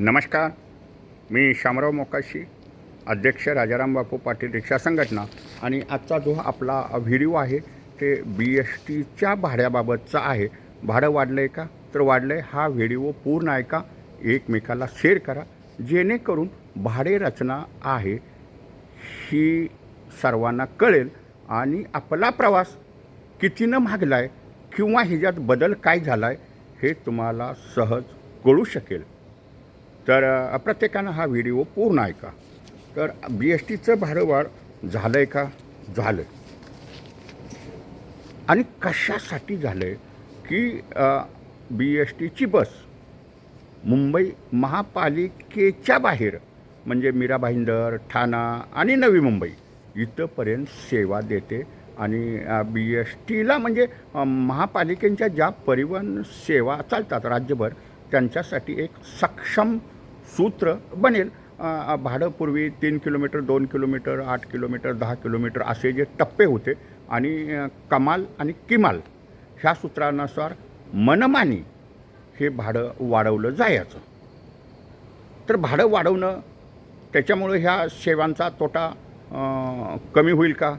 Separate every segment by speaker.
Speaker 1: नमस्कार. मी शामराव मोकाशी अध्यक्ष राजाराम बापू पाटील रिक्षा संघटना. आणि आजचा जो आपला व्हिडिओ आहे ते बी एस टीच्या भाड्याबाबतचा आहे. भाडं वाढलं आहे का? तर वाढलं आहे हा व्हिडिओ पूर्ण ऐका एकमेकाला शेअर करा. जेणेकरून भाडे रचना आहे ही सर्वांना कळेल. आणि आपला प्रवास कितीनं मागला आहे किंवा ह्याच्यात बदल काय झाला आहे हे तुम्हाला सहज कळू शकेल. तर प्रत्येकानं हा व्हिडिओ पूर्ण ऐका. तर बी एस टीचं भाडं वाढ झालं आहे का? झालं आणि कशासाठी झालं आहे की बी एस टीची बस मुंबई महापालिकेच्या बाहेर म्हणजे मीरा भाईंदर ठाणा आणि नवी मुंबई इथंपर्यंत सेवा देते आणि बी एस टीला म्हणजे महापालिकेंच्या महापालिकेच्या ज्या परिवहन सेवा चालतात राज्यभर त्यांच्यासाठी एक सक्षम सूत्र बनेल. भाडं पूर्वी तीन किलोमीटर दोन किलोमीटर आठ किलोमीटर दहा किलोमीटर असे जे टप्पे होते आणि कमाल आणि किमाल ह्या सूत्रानुसार मनमानी हे भाडं वाढवलं जायचं. तर भाडं वाढवणं त्याच्यामुळं ह्या सेवांचा तोटा कमी होईल का?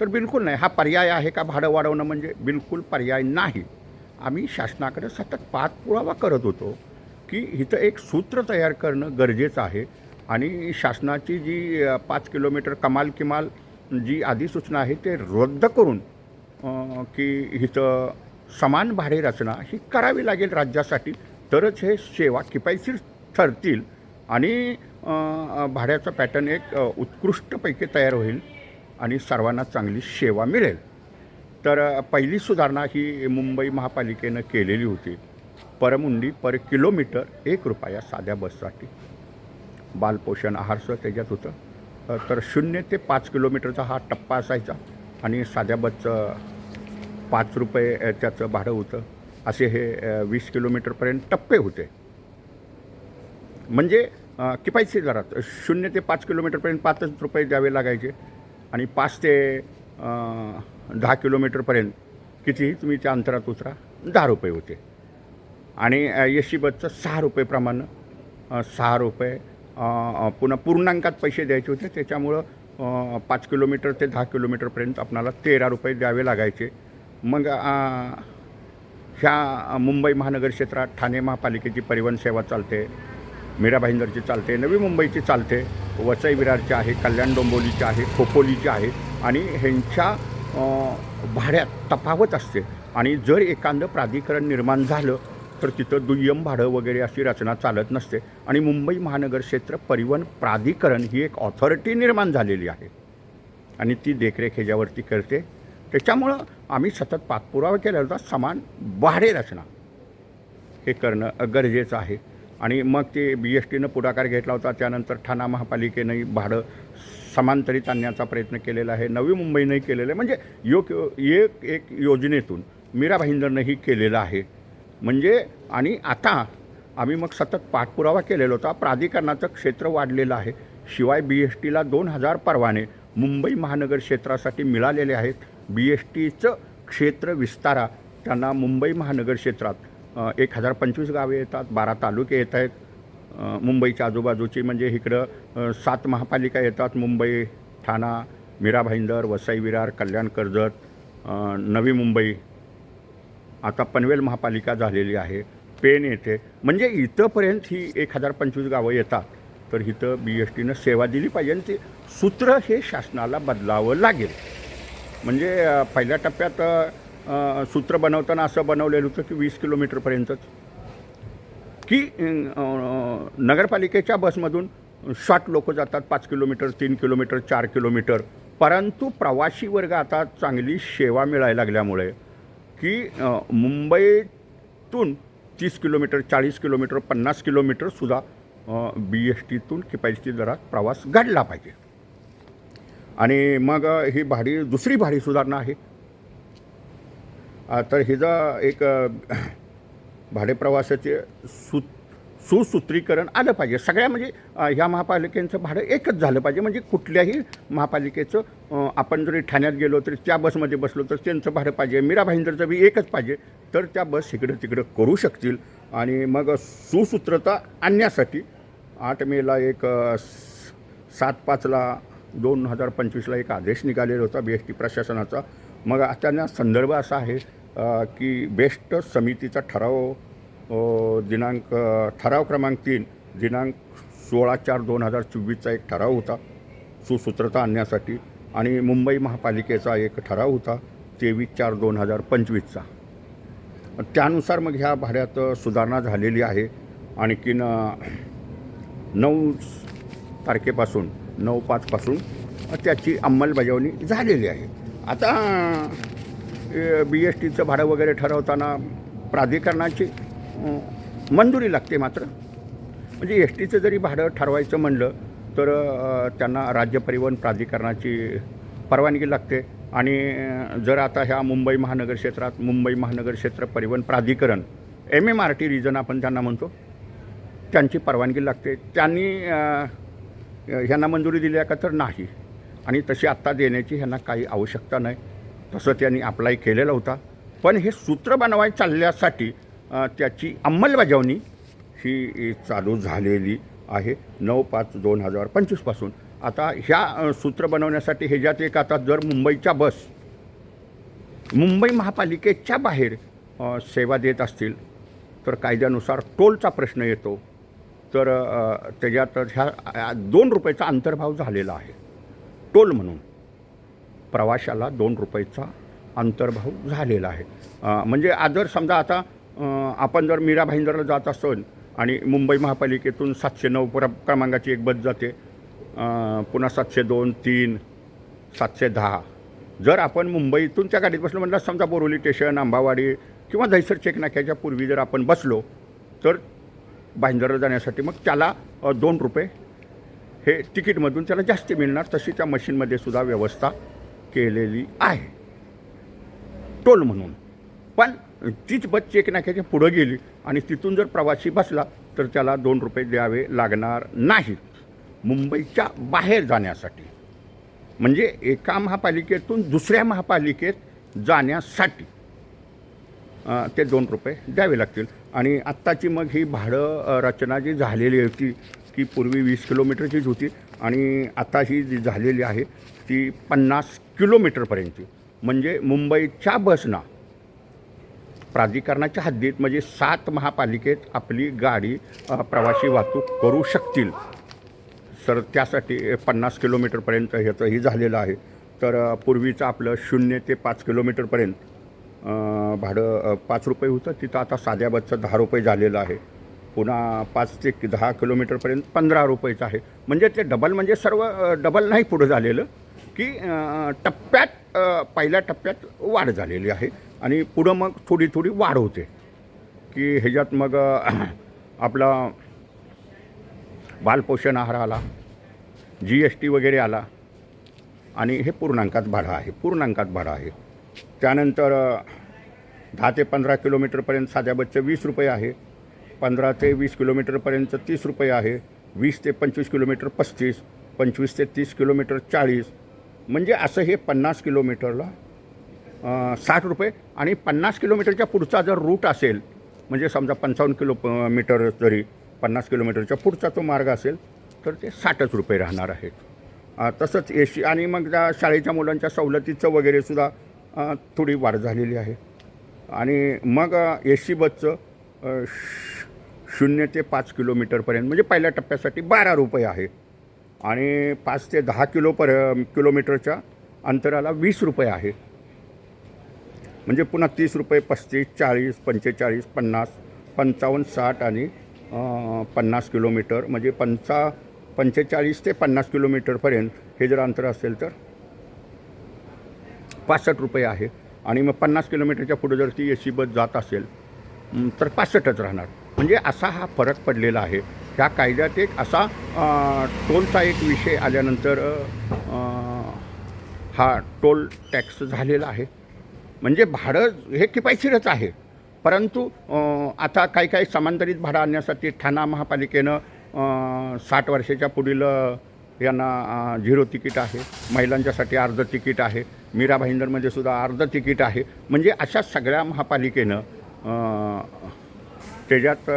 Speaker 1: तर बिलकुल नाही. हा पर्याय आहे का भाडं वाढवणं म्हणजे? बिलकुल पर्याय नाही. आम्ही शासनाकडे सतत पाठपुरावा करत होतो. की इथं एक सूत्र तयार करणं गरजेचं आहे. आणि शासनाची जी पाच किलोमीटर कमाल किमाल जी अधिसूचना आहे ते रद्द करून की इथं समान भाडे रचना ही करावी लागेल राज्यासाठी. तरच हे सेवा किफायतशीर ठरतील आणि भाड्याचा पॅटर्न एक उत्कृष्टपैकी तयार होईल आणि सर्वांना चांगली सेवा मिळेल. तर पहिली सुधारणा ही मुंबई महापालिकेनं केलेली होती. परमुंडी पर किलोमीटर एक रुपया साध्या बससाठी. बालपोषण आहारचं त्याच्यात होतं. तर शून्य ते पाच किलोमीटरचा हा टप्पा असायचा आणि साध्या बसचं पाच रुपये त्याचं भाडं होतं. असे हे वीस किलोमीटरपर्यंत टप्पे होते. म्हणजे अ, किफायतशीर दरात शून्य ते पाच किलोमीटरपर्यंत पाचच रुपये द्यावे लागायचे आणि पाच ते दहा किलोमीटरपर्यंत कितीही तुम्ही त्या अंतरात उतरा दहा रुपये होते. आणि एस सी बसचं सहा रुपये प्रमाण सहा रुपये पुन्हा पूर्णांकात पैसे द्यायचे होते. त्याच्यामुळं पाच किलोमीटर ते दहा किलोमीटरपर्यंत आपणाला तेरा रुपये द्यावे लागायचे. मग ह्या मुंबई महानगर क्षेत्रात ठाणे महापालिकेची परिवहन सेवा चालते मीरा भाईंदरची चालते नवी मुंबईची चालते. वसई विरारची आहे कल्याण डोंबोलीची आहे खोपोलीची आहे आणि ह्यांच्या भाड्यात तफावत असते. आणि जर एखादं प्राधिकरण निर्माण झालं तर तिथं दुय्यम भाडं वगैरे अशी रचना चालत नसते. आणि मुंबई महानगर क्षेत्र परिवहन प्राधिकरण ही एक ऑथॉरिटी निर्माण झालेली आहे. आणि ती देखरेख ह्याच्यावरती करते. त्याच्यामुळं आम्ही सतत पाठपुरावा केला होता. समान भाडे रचना. हे करणं गरजेचं आहे. आणि मग ते बी एस टीनं पुढाकार घेतला होता. त्यानंतर ठाणा महापालिकेनंही भाडं समांतरित आणण्याचा प्रयत्न केलेला आहे. नवी मुंबईनंही केलेलं आहे. म्हणजे योग एक एक योजनेतून मीरा भाईंदरनंही केलेलं आहे. म्हणजे आणि आता आम्ही मग सतत पाठपुरावा केलेला होता. प्राधिकरणाचं क्षेत्र वाढलेलं आहे. शिवाय बी एस टीला दोन हजार परवाने मुंबई महानगर क्षेत्रासाठी मिळालेले आहेत. बी एस टीचं क्षेत्र विस्तारा त्यांना मुंबई महानगर क्षेत्रात एक हजार पंचवीस गावे येतात बारा तालुके येत आहेत. मुंबईच्या आजूबाजूची म्हणजे इकडं सात महापालिका येतात. मुंबई ठाणा मीरा भाईंदर वसई विरार कल्याण कर्जत नवी मुंबई आता पनवेल महापालिका झालेली आहे पेन येते म्हणजे इथंपर्यंत ही एक हजार पंचवीस गावं येतात तर इथं बी एस टीनं सेवा दिली पाहिजे आणि ते सूत्र हे शासनाला बदलावं लागेल. म्हणजे पहिल्या टप्प्यात सूत्र बनवताना असं बनवलेलं होतं की वीस किलोमीटरपर्यंतच. की नगरपालिकेच्या बसमधून शॉर्ट लोक जातात पाच किलोमीटर तीन किलोमीटर चार किलोमीटर. परंतु प्रवासी वर्ग आता चांगली सेवा मिळायला लागल्यामुळे की मुंबईतून तीस किलोमीटर चाळीस किलोमीटर पन्नास किलोमीटरसुद्धा बी एस टीतून किफायतशीर दरात प्रवास घडला पाहिजे. आणि मग ही भाडी दुसरी भाडी सुधारणा आहे. तर हिचा एक भाडे प्रवासाचे सु सुसूत्रीकरण आलं पाहिजे. सगळ्या म्हणजे ह्या महापालिकेचं भाडं एकच झालं पाहिजे. म्हणजे कुठल्याही महापालिकेचं आपण जरी ठाण्यात गेलो तरी त्या बसमध्ये बसलो तर त्यांचं भाडं पाहिजे. मीरा भाईंदरचं बी एकच पाहिजे. तर त्या बस इकडं तिकडं करू शकतील. आणि मग सुसूत्रता आणण्यासाठी आठ मेला एक सात पाचला दोन हजार पंचवीसला एक आदेश निघालेला होता बी एस टी प्रशासनाचा. मग त्यांना संदर्भ असा आहे की बेस्ट समितीचा ठराव दिनांक ठराव क्रमांक तीन दिनांक सोळा चार दोन हजार चोवीसचा एक ठराव होता सुसूत्रता आणण्यासाठी. आणि मुंबई महापालिकेचा एक ठराव होता तेवीस चार दोन हजार पंचवीसचा. त्यानुसार मग ह्या भाड्यात सुधारणा झालेली आहे. आणखीन नऊ तारखेपासून नऊ पाचपासून त्याची अंमलबजावणी झालेली आहे. आता बी एस टीचं भाडं वगैरे ठरवताना प्राधिकरणाची मंजुरी लागते मात्र. म्हणजे एस टीचं जरी भाडं ठरवायचं म्हणलं तर त्यांना राज्य परिवहन प्राधिकरणाची परवानगी लागते. आणि जर आता ह्या मुंबई महानगर क्षेत्रात मुंबई महानगर क्षेत्र परिवहन प्राधिकरण M M R T region आपण त्यांना म्हणतो त्यांची परवानगी लागते. त्यांनी ह्यांना मंजुरी दिली आहे का तर नाही. आणि तशी आत्ता देण्याची ह्यांना काही आवश्यकता नाही. तसं त्यांनी अप्लाय केलेला होता. पण हे सूत्र बनवाय चालल्यासाठी त्याची अंमलबजावणी ही चालू झालेली आहे. नऊ पाच दोन हजार पंचवीसपासून आता ह्या सूत्र बनवण्यासाठी ह्याच्यात एक आता जर मुंबईच्या बस मुंबई महापालिकेच्या बाहेर सेवा देत असतील तर कायद्यानुसार टोलचा प्रश्न येतो. तर त्याच्यात ह्या दोन रुपयाचा अंतर्भाव झालेला आहे. टोल म्हणून. प्रवाशाला दोन रुपयाचा अंतर्भाव झालेला आहे. म्हणजे आदर समजा आता आपण जर मीरा भाईंदरला जात असेल आणि मुंबई महापालिकेतून सातशे नऊ प्र क्रमांकाची एक बस जाते पुन्हा सातशे दोन तीन सातशे दहा. जर आपण मुंबईतून त्या गाडीत बसलो म्हटलं समजा बोरवली स्टेशन आंबावाडी किंवा दहिसर चेकनाक्याच्या पूर्वी जर आपण बसलो तर भाईंदरला जाण्यासाठी मग त्याला दोन रुपये. हे तिकीटमधून त्याला जास्त मिळणार तशी त्या मशीनमध्ये सुद्धा व्यवस्था केलेली आहे. टोल म्हणून. पण तीच बस चेक नाक्याच्या पुढं गेली आणि तिथून जर प्रवासी बसला तर त्याला दोन रुपये द्यावे लागणार नाहीत मुंबईच्या बाहेर जाण्यासाठी. म्हणजे एका महापालिकेतून दुसऱ्या महापालिकेत जाण्यासाठी ते दोन रुपये द्यावे लागतील. आणि आत्ताची मग ही भाडं रचना जी झालेली होती ती पूर्वी वीस किलोमीटरचीच होती आणि आता ही जी झालेली आहे ती पन्नास किलोमीटरपर्यंतची. म्हणजे मुंबईच्या बसना प्राधिकरणाच्या हद्दीत म्हणजे सात महापालिकेत आपली गाडी प्रवासी वाहतूक करू शकतील. सर त्यासाठी पन्नास किलोमीटरपर्यंत ह्याचंही झालेलं आहे. तर पूर्वीचं आपलं शून्य ते पाच किलोमीटरपर्यंत भाडं पाच रुपये होतं. तिथं आता साध्या बसचं दहा रुपये झालेलं आहे. पुन्हा पाच ते दहा किलोमीटरपर्यंत पंधरा रुपयेचं आहे. म्हणजे ते डबल म्हणजे सर्व डबल नाही पुढं झालेलं. की टप्प्यात पहिल्या टप्प्यात वाढ झालेली आहे. आणि पुढं मग थोडी थोडी वाढ होते. की ह्याच्यात मग आपला बालपोषण आहार आला जी एस टी वगैरे आला आणि हे पूर्णांकात भाडं आहे पूर्णांकात भाडं आहे. त्यानंतर दहा ते पंधरा किलोमीटरपर्यंत साध्या बसचं वीस रुपये आहे. पंधरा ते वीस किलोमीटरपर्यंत तीस रुपये आहे. वीस ते पंचवीस किलोमीटर पस्तीस पंचवीस ते तीस किलोमीटर चाळीस म्हणजे असं हे पन्नास किलोमीटरला साठ रुपये. आणि पन्नास किलोमीटरच्या पुढचा जर रूट असेल म्हणजे समजा पंचावन्न किलो प- मीटर जरी पन्नास किलोमीटरच्या पुढचा तो मार्ग असेल तर ते साठच रुपये राहणार आहेत. तसंच तसंच सी आणि मग त्या शाळेच्या मुलांच्या सवलतीचं वगैरे सुद्धा थोडी वाढ झालेली आहे. आणि मग ए सी बसचं श- शून्य ते पाच किलोमीटरपर्यंत म्हणजे पहिल्या टप्प्यासाठी बारा रुपये आहे. आणि पाच ते दहा किलो पर किलोमीटरच्या अंतराला वीस रुपये आहे. म्हणजे पुन्हा तीस रुपये पस्तीस चाळीस पंचेचाळीस पन्नास पंचावन्न साठ आणि पन्नास किलोमीटर. म्हणजे पंचा पंचेचाळीस ते पन्नास किलोमीटरपर्यंत हे जर अंतर असेल तर पासष्ट रुपये आहे. आणि मग पन्नास किलोमीटरच्या पुढे जर ती ए सी बस जात असेल तर पासष्टच राहणार. म्हणजे असा हा फरक पडलेला आहे. ह्या कायद्यात एक असा टोलचा एक विषय आल्यानंतर हा टोल टॅक्स झालेला आहे. म्हणजे भाडं हे किफायशीरच आहे. परंतु आता काही काही समांतरित भाडं आणण्यासाठी ठाणा महापालिकेनं साठ वर्षाच्या पुढील यांना झिरो तिकीट आहे. महिलांच्यासाठी अर्ध तिकीट आहे. मीरा भाईंदरमध्ये सुद्धा अर्ध तिकीट आहे. म्हणजे अशा सगळ्या महापालिकेनं त्याच्यात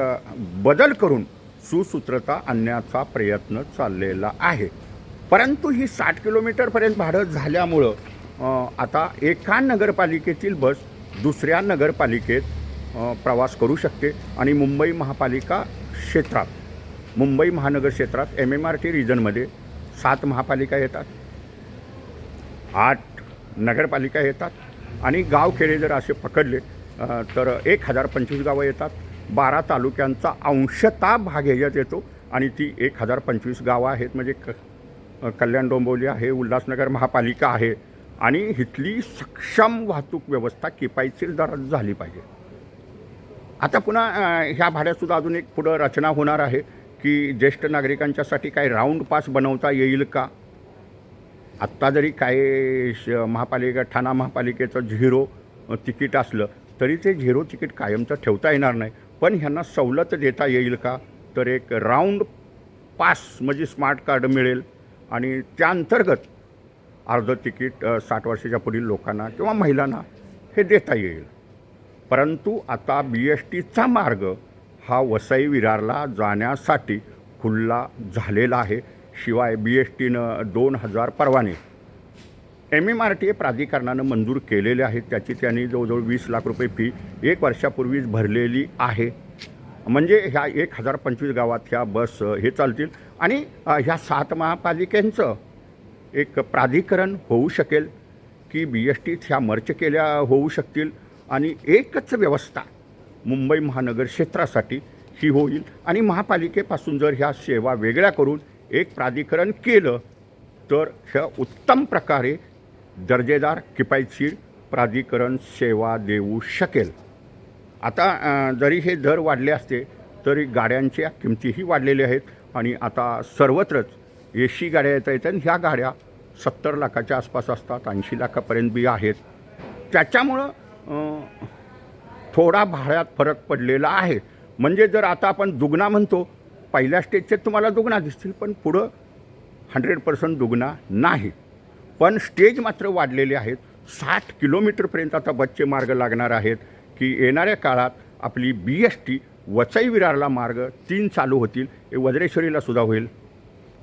Speaker 1: बदल करून सुसूत्रता आणण्याचा प्रयत्न चाललेला आहे. परंतु ही साठ किलोमीटरपर्यंत भाडं झाल्यामुळं आता एका नगरपालिकेतील बस दुसऱ्या नगरपालिकेत प्रवास करू शकते आणि मुंबई महापालिका क्षेत्रात मुंबई महानगर क्षेत्रात एम एम आर टी रिजनमध्ये सात महापालिका येतात आठ नगरपालिका येतात आणि गावखेडे जर असे पकडले तर एक हजार पंचवीस गावं येतात. बारा तालुक्यांचा अंशतः भाग ह्याच्यात येतो आणि ती एक हजार पंचवीस गावं आहेत. म्हणजे क कल्याण डोंबिवली आहे उल्हासनगर महापालिका आहे. आणि इथली सक्षम वाहतूक व्यवस्था किफायतशीर दरात झाली पाहिजे. आता पुन्हा ह्या भाड्यातसुद्धा अजून एक पुढं रचना होणार आहे की ज्येष्ठ नागरिकांच्यासाठी काही राऊंड पास बनवता येईल का? आत्ता जरी काय श महापालिका ठाणा महापालिकेचं झिरो तिकीट असलं तरी ते झिरो तिकीट कायमचं ठेवता येणार नाही. पण ह्यांना सवलत देता येईल का? तर एक राऊंड पास म्हणजे स्मार्ट कार्ड मिळेल. आणि त्या अंतर्गत अर्ध तिकीट साठ वर्षाच्या पुढील लोकांना किंवा महिलांना हे देता येईल. परंतु आता बी एस टीचा मार्ग हा वसई विरारला जाण्यासाठी खुल्ला झालेला आहे. शिवाय बी एस टीनं दोन हजार परवाने M M R T A प्राधिकरणानं मंजूर केलेले आहेत. त्याची त्यांनी जवळजवळ वीस लाख रुपये फी एक वर्षापूर्वीच भरलेली आहे. म्हणजे ह्या एक हजार पंचवीस गावात ह्या बस हे चालतील. आणि ह्या सात महापालिकेंचं एक प्राधिकरण होऊ शकेल की बी एस टीत ह्या मर्च केल्या होऊ शकतील. आणि एकच व्यवस्था मुंबई महानगर क्षेत्रासाठी ही होईल. आणि महापालिकेपासून जर ह्या सेवा वेगळ्या करून एक प्राधिकरण केलं तर ह्या उत्तम प्रकारे दर्जेदार किफायतशीर प्राधिकरण सेवा देऊ शकेल. आता जरी हे दर वाढले असते तरी गाड्यांच्या किमतीही वाढलेल्या आहेत आणि आता सर्वत्रच ए सी गाड्या येत आहेत आणि ह्या गाड्या सत्तर लाखाच्या आसपास असतात ऐंशी लाखापर्यंत बी आहेत. त्याच्यामुळं थोडा भाड्यात फरक पडलेला आहे. म्हणजे जर आता आपण दुगणा म्हणतो पहिल्या स्टेजचे तुम्हाला दुगणा दिसतील पण पुढं हंड्रेड पर्सेंट दुगणा नाही. पण स्टेज मात्र वाढलेले आहेत. साठ किलोमीटरपर्यंत आता बच्चे मार्ग लागणार आहेत की येणाऱ्या काळात आपली बी एस टी वसई विरारला मार्ग तीन चालू होतील. हे वज्रेश्वरीला सुद्धा होईल.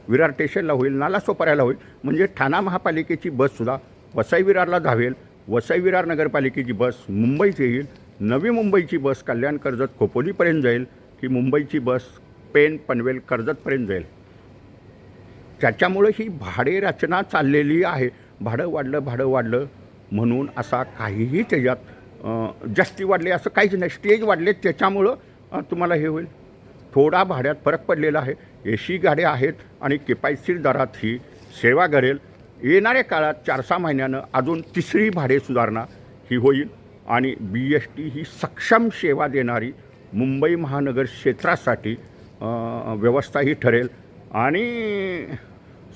Speaker 1: विरार स्टेशनला होईल. नालासोपाऱ्याला होईल. म्हणजे ठाणा महापालिकेची बससुद्धा वसई विरारला धावेल. वसई विरार नगरपालिकेची बस मुंबईत येईल. नवी मुंबईची बस कल्याण कर्जत खोपोलीपर्यंत जाईल. की मुंबईची बस पेन पनवेल कर्जतपर्यंत जाईल. त्याच्यामुळं ही भाडे रचना चाललेली आहे. भाडं वाढलं भाडं वाढलं म्हणून असा काहीही त्याच्यात जास्ती वाढले असं काहीच नाही. स्टेज वाढले त्याच्यामुळं तुम्हाला हे होईल. थोडा भाड्यात फरक पडलेला आहे. ए सी गाड्या आहेत आणि किफायतशीर दरात ही सेवा करेल येणाऱ्या काळात चार सहा महिन्यानं अजून तिसरी भाडे सुधारणा ही होईल आणि बी एस टी ही सक्षम सेवा देणारी मुंबई महानगर क्षेत्रासाठी व्यवस्था ही ठरेल. आणि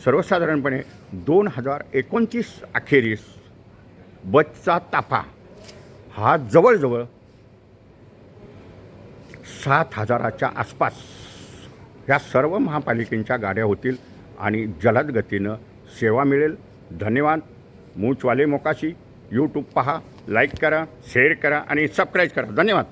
Speaker 1: सर्वसाधारणपणे दोन हजार एकोणतीस अखेरीस बचचा ताफा हा जवळजवळ सात हजाराच्या आसपास ह्या सर्व महापालिकेच्या गाड्या होतील आणि जलद गतीनं सेवा मिळेल. धन्यवाद. मूचवाले मोकाशी. यूट्यूब पहा लाईक करा शेअर करा आणि सबस्क्राईब करा. धन्यवाद.